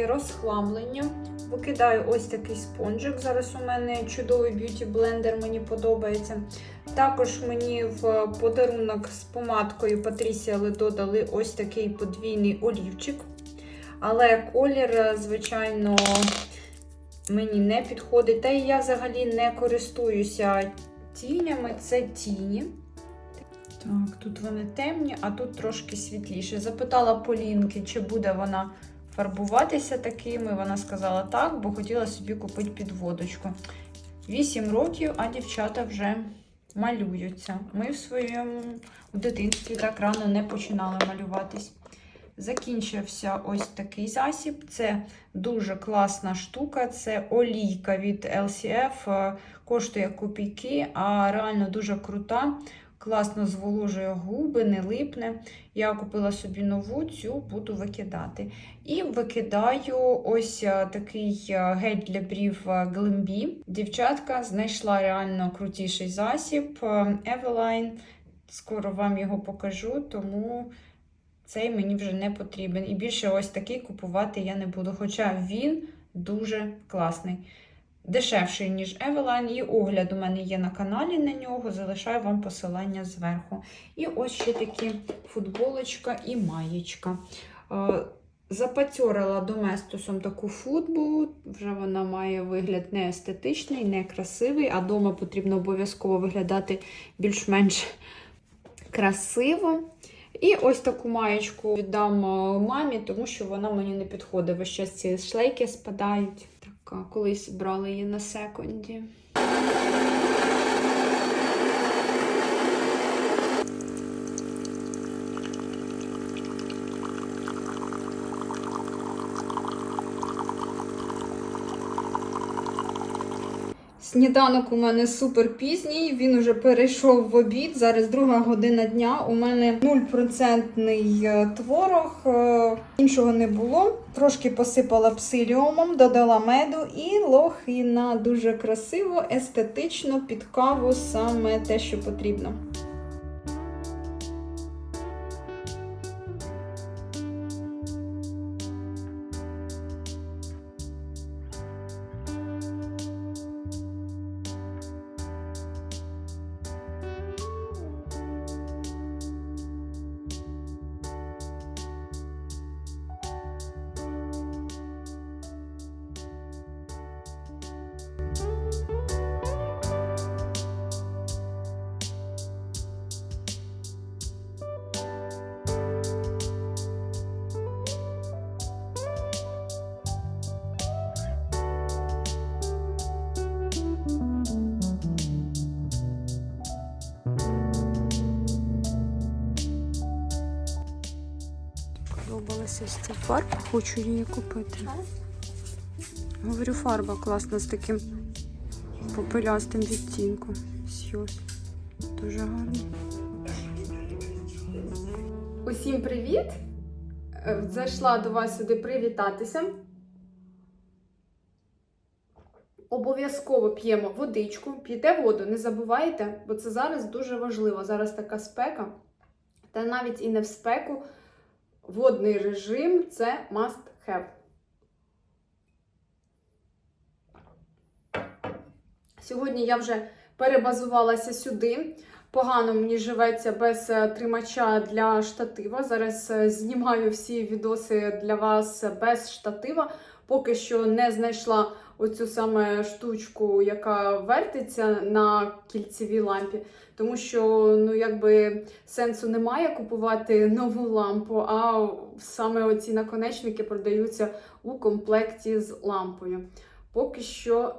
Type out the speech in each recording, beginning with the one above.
трошки розхламлення. Викидаю ось такий спонжик. Зараз у мене чудовий б'юті блендер, мені подобається. Також мені в подарунок з помадкою Патрісія Ледо дали ось такий подвійний олівчик. Але колір, звичайно, мені не підходить. Та і я взагалі не користуюся тінями, це тіні. Так, тут вони темні, а тут трошки світліше. Запитала Полінки, чи буде вона фарбуватися такими. Вона сказала так, бо хотіла собі купити підводочку. 8 років, а дівчата вже малюються. Ми в своєму в дитинстві так рано не починали малюватись. Закінчився ось такий засіб. Це дуже класна штука. Це олійка від LCF. е, Коштує копійки, а реально дуже крута. Класно зволожує губи, не липне. Я купила собі нову, цю буду викидати. І викидаю ось е, такий е, гель для брів е, Дівчатка знайшла реально крутіший засіб е, Eveline. Скоро вам його покажу, тому цей мені вже не потрібен. І більше ось такий купувати я не буду. Хоча він дуже класний. Дешевший, ніж Eveline, і огляд у мене є на каналі на нього. Залишаю вам посилання зверху. І ось ще такі футболочка і маєчка. Е, Запацьорила доместосом таку футбу. Вже вона має вигляд не естетичний, не красивий, а вдома потрібно обов'язково виглядати більш-менш красиво. І ось таку маєчку віддам е, мамі, тому що вона мені не підходить. Весь час ці шлейки спадають. Колись брали її на секунді. Сніданок у мене супер пізній, він уже перейшов в обід. Зараз друга година дня. У мене 0% творог, е, іншого не було. Трошки посипала псиліумом, додала меду і лохина. Дуже красиво, естетично, під каву саме те, що потрібно. Подобалася ось ця фарба, хочу її купити. Говорю, фарба класна з таким попелястим відтінком. Сьюз. Дуже гарно. Усім привіт! Е, Зайшла до вас сюди привітатися. Обов'язково п'ємо водичку, п'єте воду, не забувайте, бо це зараз дуже важливо. Зараз така спека. Та навіть і не в спеку. Водний режим це must have. Сьогодні я вже перебазувалася сюди. Погано мені живеться без е, тримача для штатива. Зараз е, знімаю всі відоси для вас без штатива. Поки що не знайшла оцю саме штучку, яка вертиться на кільцевій лампі. Тому що, ну, якби сенсу немає купувати нову лампу, а саме оці наконечники продаються у комплекті з лампою. Поки що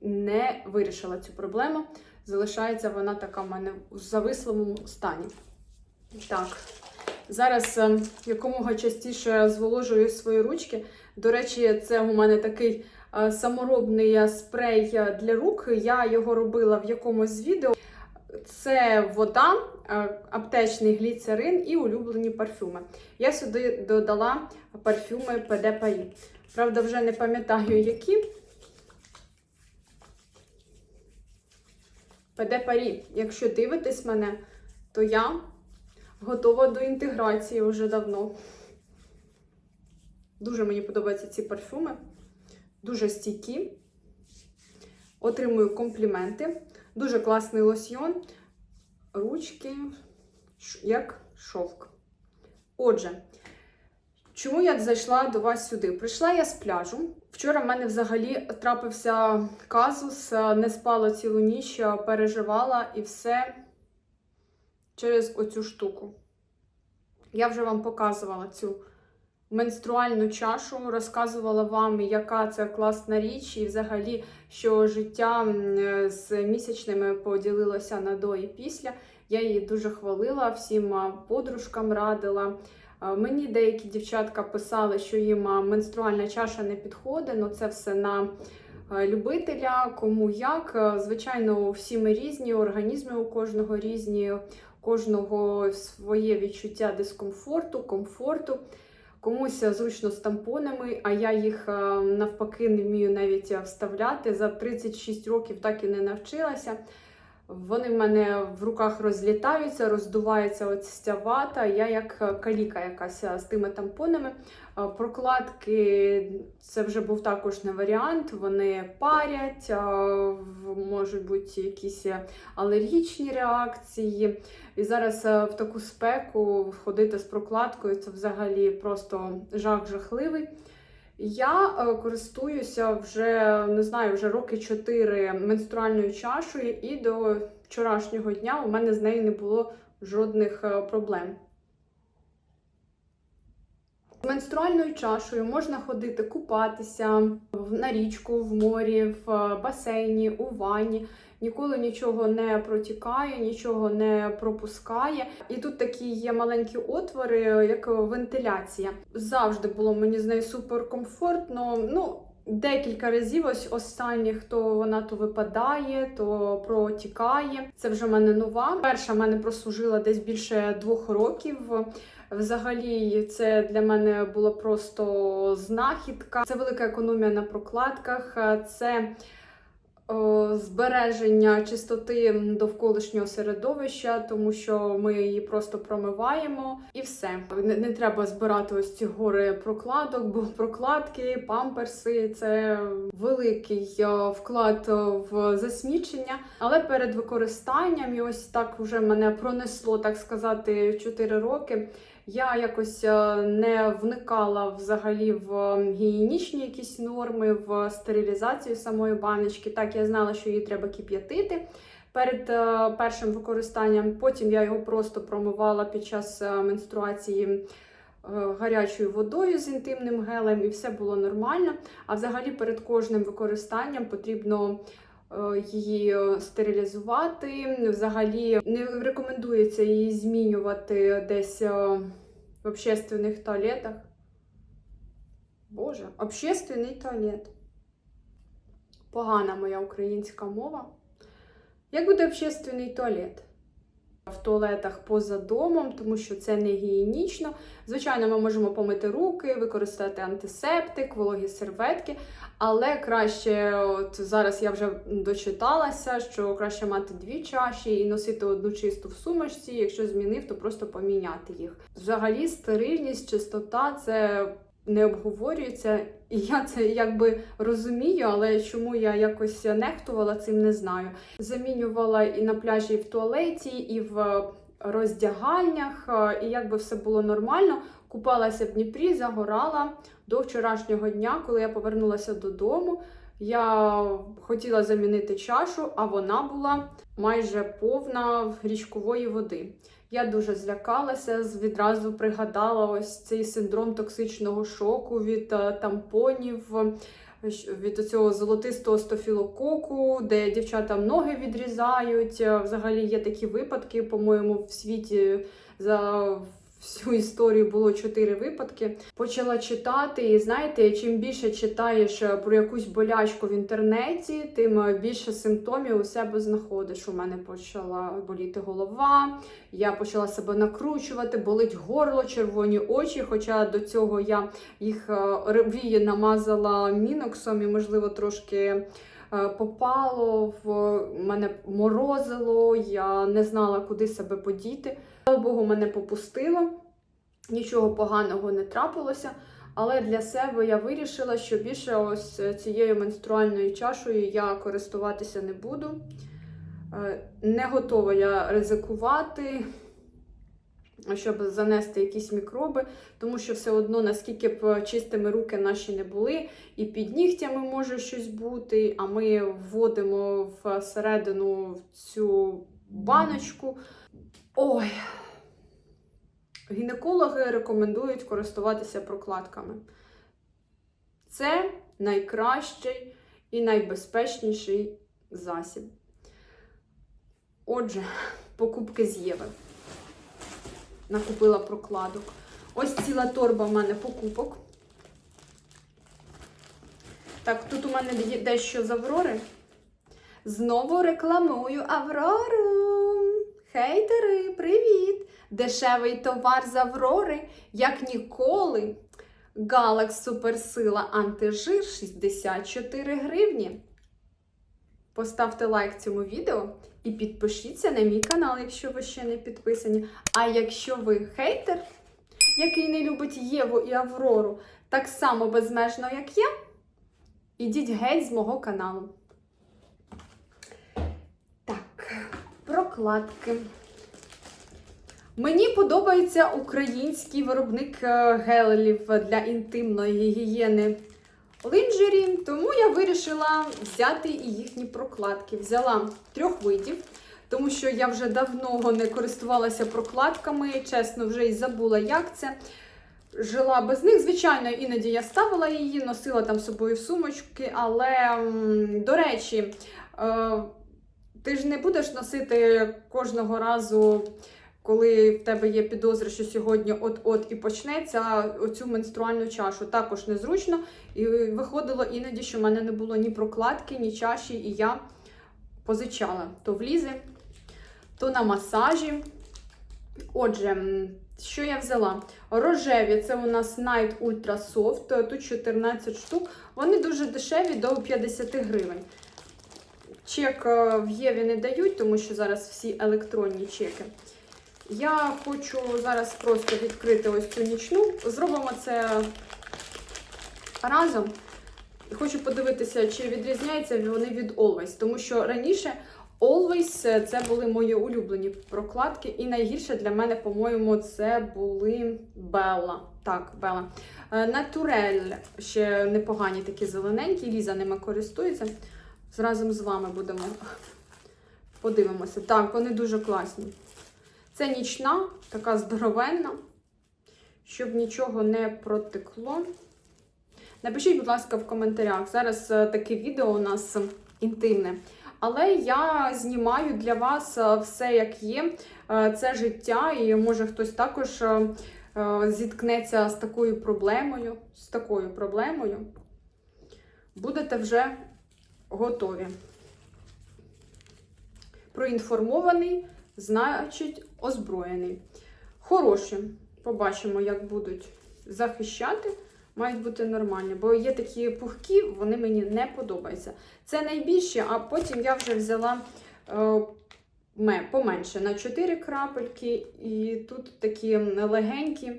не вирішила цю проблему. Залишається вона така в мене в завислому стані. Так, зараз е, якомога частіше зволожую свої ручки. До речі, це у мене такий е, саморобний е, спрей е, для рук. Я його робила в якомусь відео. Це вода, аптечний гліцерин і улюблені парфюми. Я сюди додала парфюми Paris. Правда, вже не пам'ятаю, які. PD якщо дивитесь мене, то я готова до інтеграції вже давно. Дуже мені подобаються ці парфюми. Дуже стійкі. Отримую компліменти. Дуже класний лосьйон. Ручки, як шовк. Отже, чому я зайшла до вас сюди? Прийшла я з пляжу. Вчора в мене взагалі трапився казус, е, не спала цілу ніч, переживала і все через оцю штуку. Я вже вам показувала цю менструальну чашу, розказувала вам, яка це класна річ, і взагалі, що життя з місячними поділилося на до і після. Я її дуже хвалила, всім подружкам радила. Мені деякі дівчатка писали, що їм менструальна чаша не підходить, ну це все на любителя, кому як. Звичайно, всі ми різні, організми у кожного різні, у кожного своє відчуття дискомфорту, комфорту. Комусь зручно з тампонами, а я їх навпаки не вмію навіть вставляти. За 36 років так і не навчилася. Вони в мене в руках розлітаються, роздувається ось вата. Я як е, каліка якась е, з тими тампонами. Е, Прокладки це вже був також не варіант. Вони парять, можуть бути якісь алергічні реакції. І зараз в таку спеку ходити з прокладкою це взагалі просто жах жахливий. Я е, користуюся вже не знаю, вже роки 4 менструальною чашею, і до вчорашнього дня у мене з нею не було жодних е, проблем. Менструальною чашею можна ходити купатися на річку, в морі, в е, басейні, у ванні. Ніколи нічого не протікає, нічого не пропускає. І тут такі є маленькі отвори, як вентиляція. Завжди було мені з нею супер комфортно. Ну, декілька разів, ось останніх, то вона то випадає, то протікає. Це вже в мене нова. Перша в мене прослужила десь більше двох років. Взагалі, це для мене було просто знахідка. Це велика економія на прокладках. Це збереження чистоти довколишнього середовища, тому що ми її просто промиваємо і все. Не, не треба збирати ось ці гори прокладок, бо прокладки, памперси це великий е, вклад е, в засмічення. Але перед використанням, і ось так вже мене пронесло, так сказати, 4 роки. Я якось е, не вникала взагалі в гігієнічні якісь норми, в стерилізацію самої баночки. Так, я знала, що її треба кип'ятити перед е, першим використанням. Потім я його просто промивала під час е, менструації гарячою водою з інтимним гелем, і все було нормально. А взагалі перед кожним використанням потрібно. Е, Її е, стерилізувати. Взагалі не рекомендується її змінювати десь е, в общественних туалетах. Боже, общественний туалет. Погана моя українська мова. Як буде общественний туалет? В туалетах поза домом, тому що це не гігієнічно. Звичайно, ми можемо помити руки, використати антисептик, вологі серветки, але краще, от зараз я вже дочиталася, що краще мати дві чаші і носити одну чисту в сумочці. Якщо змінив, то просто поміняти їх. Взагалі, стерильність, чистота це не обговорюється. І я це якби розумію, але чому я якось нехтувала цим, не знаю. Замінювала і на пляжі, і в туалеті, і в роздягальнях, е, і якби все було нормально. Купалася в Дніпрі, загорала до вчорашнього дня, коли я повернулася додому. Я хотіла замінити чашу, а вона була майже повна річкової води. Я дуже злякалася, відразу пригадала ось цей синдром токсичного шоку від е, тампонів, від цього золотистого стофілококу, де дівчатам ноги відрізають. Е, Взагалі є такі випадки, по-моєму, в світі за всю історію було чотири випадки. Почала читати, і знаєте, чим більше читаєш е, про якусь болячку в інтернеті, тим е, більше симптомів у себе знаходиш. У мене почала боліти голова, я почала себе накручувати, болить горло, червоні очі. Хоча до цього я їх е, вії намазала міноксом і, можливо, трошки. Е, Попало в мене морозило, я не знала, куди себе подіти. Слава Богу, мене попустило, нічого поганого не трапилося. Але для себе я вирішила, що більше ось цією менструальною чашою я користуватися не буду. Е, Не готова я ризикувати, щоб занести якісь мікроби, тому що все одно, наскільки б чистими руки наші не були, і під нігтями може щось бути, а ми вводимо всередину цю баночку. Ой. Гінекологи рекомендують користуватися прокладками. Це найкращий і найбезпечніший засіб. Отже, покупки з Єви. Накупила прокладок. Ось ціла торба в мене покупок. Так, тут у мене дещо з Аврори. Знову рекламую Аврору. Хейтери, привіт! Дешевий товар з Аврори, як ніколи. Галакс Суперсила антижир 64 гривні. Поставте лайк цьому відео і підпишіться на мій канал, якщо ви ще не підписані. А якщо ви хейтер, який не любить Єву і Аврору так само безмежно, як я, ідіть геть з мого каналу. Так, прокладки. Мені подобається український виробник е, гелелів для інтимної гігієни линджері, тому я вирішила взяти і їхні прокладки. Взяла трьох видів, тому що я вже давно не користувалася прокладками, чесно, вже і забула, як це. Жила без них. Звичайно, іноді я ставила її, носила там з собою сумочки, але, до речі, е, ти ж не будеш носити кожного разу, коли в тебе є підозра, що сьогодні от-от і почнеться оцю менструальну чашу. Також незручно. І виходило іноді, що в мене не було ні прокладки, ні чаші, і я позичала то в лізи, то на масажі. Отже, що я взяла? Рожеві це у нас Night Ultra Soft, тут 14 штук. Вони дуже дешеві до 50 гривень. Чек е, в Єві не дають, тому що зараз всі електронні чеки. Я хочу зараз просто відкрити ось цю нічну. Зробимо це разом. І Хочу подивитися, чи відрізняються вони від Always, тому що раніше Always це були мої улюблені прокладки, і найгірше для мене, по-моєму, це були Bella. Так. Е, Naturel ще непогані такі зелененькі, Ліза ними користується. Разом з вами будемо подивимося. Так, вони дуже класні. Це нічна, така здоровенна, щоб нічого не протекло. Напишіть, будь ласка, в коментарях. Зараз е, таке відео у нас інтимне. Але я знімаю для вас е, все, як є. Е, Це життя, і може хтось також зіткнеться з такою проблемою. З такою проблемою. Будете вже готові. Проінформований, значить, озброєний. Хороші. Побачимо, як будуть захищати. Мають бути нормальні, бо є такі пухкі, вони мені не подобаються. Це найбільші, а потім я вже взяла е, поменше на 4 крапельки, і тут такі легенькі.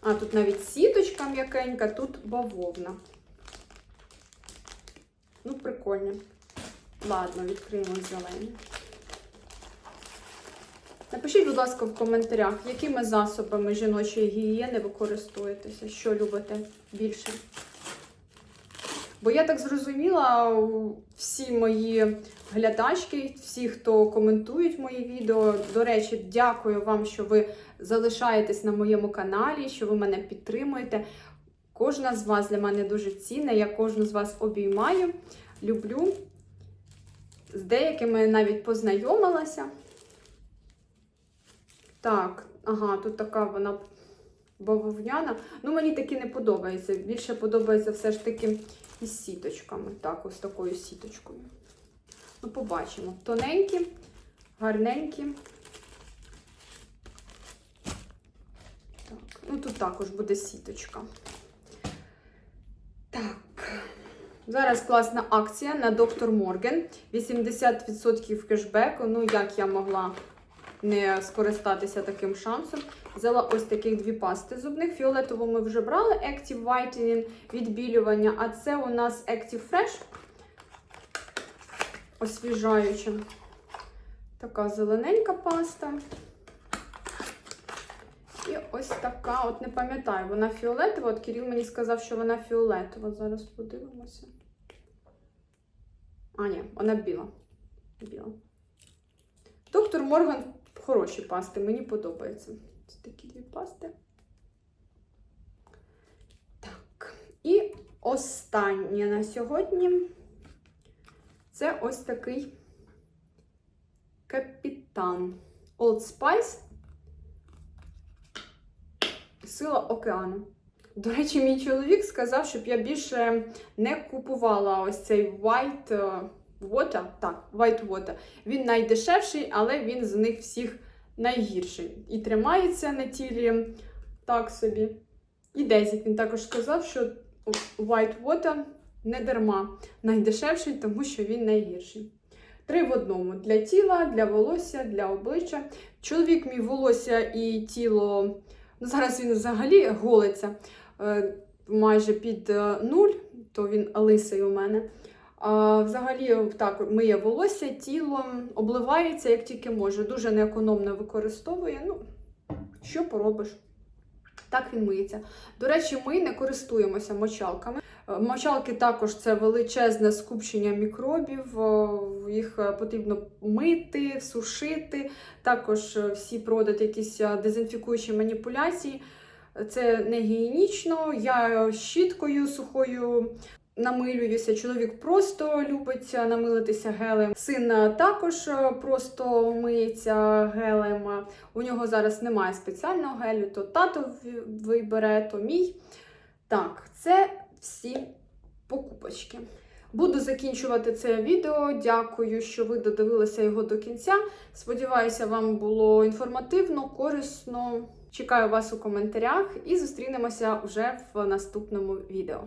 А, тут навіть сіточка м'якенька, тут бавовна. Ну, прикольно. Ладно, відкриємо зелені. Напишіть, будь ласка, в коментарях, якими засобами жіночої гігієни ви користуєтеся, що любите більше. Бо я так зрозуміла, всі мої глядачки, всі, хто коментують мої відео, до речі, дякую вам, що ви залишаєтесь на моєму каналі, що ви мене підтримуєте. Кожна з вас для мене дуже цінна, я кожну з вас обіймаю, люблю. З деякими навіть познайомилася. Так, ага, тут така вона бавовняна. Ну, мені такі не подобається. Більше подобається все ж таки із сіточками. Так, ось такою сіточкою. Ну, побачимо. Тоненькі, гарненькі. Так, ну тут також буде сіточка. Так. Зараз класна акція на доктор Морген. 80% кешбеку. Ну, як я могла не скористатися таким шансом. Взяла ось таких дві пасти зубних. Фіолетову ми вже брали Active Whitening відбілювання, а це у нас Active Fresh освіжаюча. Така зелененька паста. І ось така, от не пам'ятаю, вона фіолетова. От Кирил мені сказав, що вона фіолетова. Зараз подивимося. А, ні, вона біла. Біла. Доктор Морган хороші пасти, мені подобається. Це такі дві пасти. Так. І останнє на сьогодні це ось такий капітан Old Spice. Сила океану. До речі, мій чоловік сказав, щоб я більше не купувала ось цей white е, water. Так, white water. Він найдешевший, але він з них всіх найгірший. І тримається на тілі так собі. І Дезік він також сказав, що white water не дарма найдешевший, тому що він найгірший. Три в одному для тіла, для волосся, для обличчя. Чоловік мій волосся і тіло. Ну, зараз він взагалі голиться е, майже під е, нуль, то він лисий у мене. Взагалі, так, миє волосся, тіло обливається як тільки може. Дуже неекономно використовує. Ну, що поробиш? Так він миється. До речі, ми не користуємося мочалками. Е, Мочалки також це величезне скупчення мікробів, е, їх е, потрібно мити, сушити. Також всі проводять якісь дезінфікуючі маніпуляції. Це не гігієнічно. Я щіткою сухою намилююся. Чоловік просто любить намилитися гелем. Син також е, просто миється гелем. У нього зараз немає спеціального гелю, то тато вибере, то мій. Так, це всі покупочки. Буду закінчувати це відео. Дякую, що ви додивилися його до кінця. Сподіваюся, вам було інформативно, корисно. Чекаю вас у коментарях і зустрінемося вже в наступному відео.